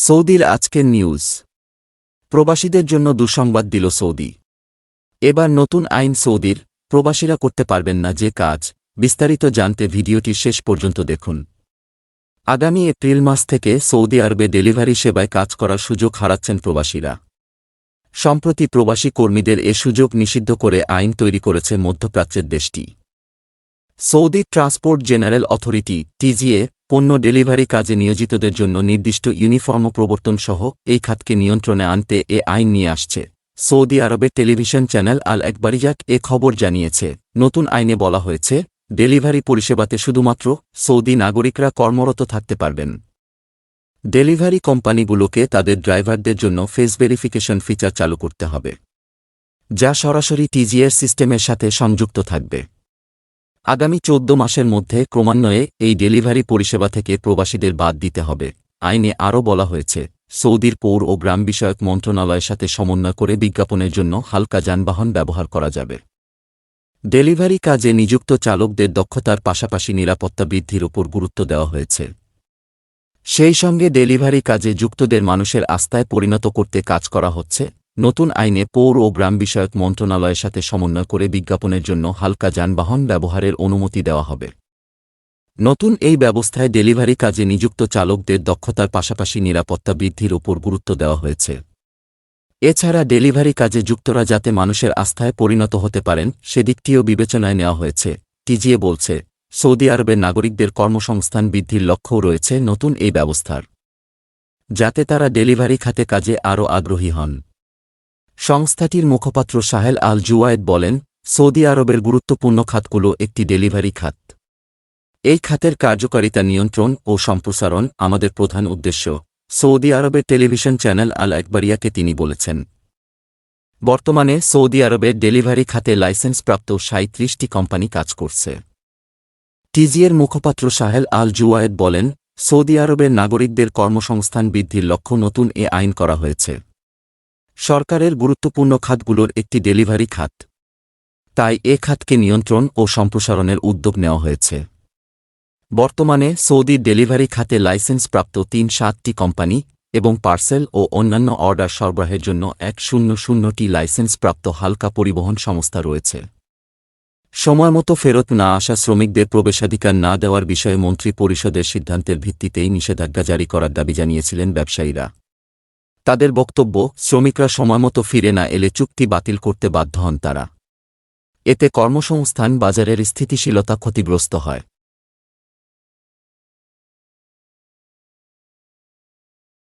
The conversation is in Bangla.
সৌদির আজকের নিউজ। প্রবাসীদের জন্য দুঃসংবাদ দিল সৌদি। এবার নতুন আইন সৌদির, প্রবাসীরা করতে পারবেন না যে কাজ, বিস্তারিত জানতে ভিডিওটি শেষ পর্যন্ত দেখুন। আগামী এপ্রিল মাস থেকে সৌদি আরবে ডেলিভারি সেবায় কাজ করার সুযোগ হারাচ্ছেন প্রবাসীরা। সম্প্রতি প্রবাসী কর্মীদের এ সুযোগ নিষিদ্ধ করে আইন তৈরি করেছে মধ্যপ্রাচ্যের দেশটি। Saudi transport general authority, T G A পণ্য ডেলিভারি কাজে নিয়োজিতদের জন্য নির্দিষ্ট ইউনিফর্ম প্রবর্তন সহ এই খাতকে নিয়ন্ত্রণে আনতে এ আইন নিয়ে আসছে। সৌদি আরবের টেলিভিশন চ্যানেল আল একবারিজাক এ খবর জানিয়েছে, নতুন আইনে বলা হয়েছে, ডেলিভারি পরিষেবাতে শুধুমাত্র সৌদি নাগরিকরা কর্মরত থাকতে পারবেন। ডেলিভারি কোম্পানিগুলোকে তাদের ড্রাইভারদের জন্য ফেস ভেরিফিকেশন ফিচার চালু করতে হবে, যা সরাসরি টিজিএর সিস্টেমের সাথে সংযুক্ত থাকবে। আগামী চোদ্দ মাসের মধ্যে ক্রমান্বয়ে এই ডেলিভারি পরিষেবা থেকে প্রবাসীদের বাদ দিতে হবে, আইনে আরও বলা হয়েছে। সৌদির পৌর ও গ্রাম বিষয়ক মন্ত্রণালয়ের সাথে সমন্বয় করে বিজ্ঞাপনের জন্য হালকা যানবাহন ব্যবহার করা যাবে। ডেলিভারি কাজে নিযুক্ত চালকদের দক্ষতার পাশাপাশি নিরাপত্তা বৃদ্ধির ওপর গুরুত্ব দেওয়া হয়েছে। সেই সঙ্গে ডেলিভারি কাজে যুক্তদের মানুষের আস্থায় পরিণত করতে কাজ করা হচ্ছে। নতুন আইনে পৌর ও গ্রাম বিষয়ক মন্ত্রণালয়ের সাথে সমন্বয় করে বিজ্ঞাপনের জন্য হালকা যানবাহন ব্যবহারের অনুমতি দেওয়া হবে। নতুন এই ব্যবস্থায় ডেলিভারি কাজে নিযুক্ত চালকদের দক্ষতার পাশাপাশি নিরাপত্তা বৃদ্ধির ওপর গুরুত্ব দেওয়া হয়েছে। এছাড়া ডেলিভারি কাজে যুক্তরা যাতে মানুষের আস্থায় পরিণত হতে পারেন, সেদিকটিও বিবেচনায় নেওয়া হয়েছে। টিজিএ বলছে, সৌদি আরবের নাগরিকদের কর্মসংস্থান বৃদ্ধির লক্ষ্যও রয়েছে নতুন এই ব্যবস্থার। যাতে তারা ডেলিভারি খাতে কাজে আরও আগ্রহী হন। সংস্থাটির মুখপাত্র সাহেল আল জুয়ায়েদ বলেন, সৌদি আরবের গুরুত্বপূর্ণ খাতগুলো একটি ডেলিভারি খাত। এই খাতের কার্যকারিতা নিয়ন্ত্রণ ও সম্প্রসারণ আমাদের প্রধান উদ্দেশ্য, সৌদি আরবের টেলিভিশন চ্যানেল আল একবারিয়াকে তিনি বলেছেন। বর্তমানে সৌদি আরবের ডেলিভারি খাতে লাইসেন্সপ্রাপ্ত সাঁত্রিশটি কোম্পানি কাজ করছে। টিজিএর মুখপাত্র সাহেল আল জুয়ায়েদ বলেন, সৌদি আরবের নাগরিকদের কর্মসংস্থান বৃদ্ধির লক্ষ্য নতুন এ আইন করা হয়েছে। সরকারের গুরুত্বপূর্ণ খাতগুলোর একটি ডেলিভারি খাত। তাই এ খাতকে নিয়ন্ত্রণ ও সম্প্রসারণের উদ্যোগ নেওয়া হয়েছে। বর্তমানে সৌদির ডেলিভারি খাতে লাইসেন্সপ্রাপ্ত তিন সাতটি কোম্পানি এবং পার্সেল ও অন্যান্য অর্ডার সরবরাহের জন্য এক শূন্য শূন্যটি লাইসেন্সপ্রাপ্ত হালকা পরিবহন সংস্থা রয়েছে। সময়মতো ফেরত না আসা শ্রমিকদের প্রবেশাধিকার না দেওয়ার বিষয়ে মন্ত্রী পরিষদের সিদ্ধান্তের ভিত্তিতেই নিষেধাজ্ঞা জারি করার দাবি জানিয়েছিলেন ব্যবসায়ীরা। তাদের বক্তব্য, শ্রমিকরা সময়মতো ফিরে না এলে চুক্তি বাতিল করতে বাধ্য হন তারা। এতে কর্মসংস্থান বাজারের স্থিতিশীলতা ক্ষতিগ্রস্ত হয়।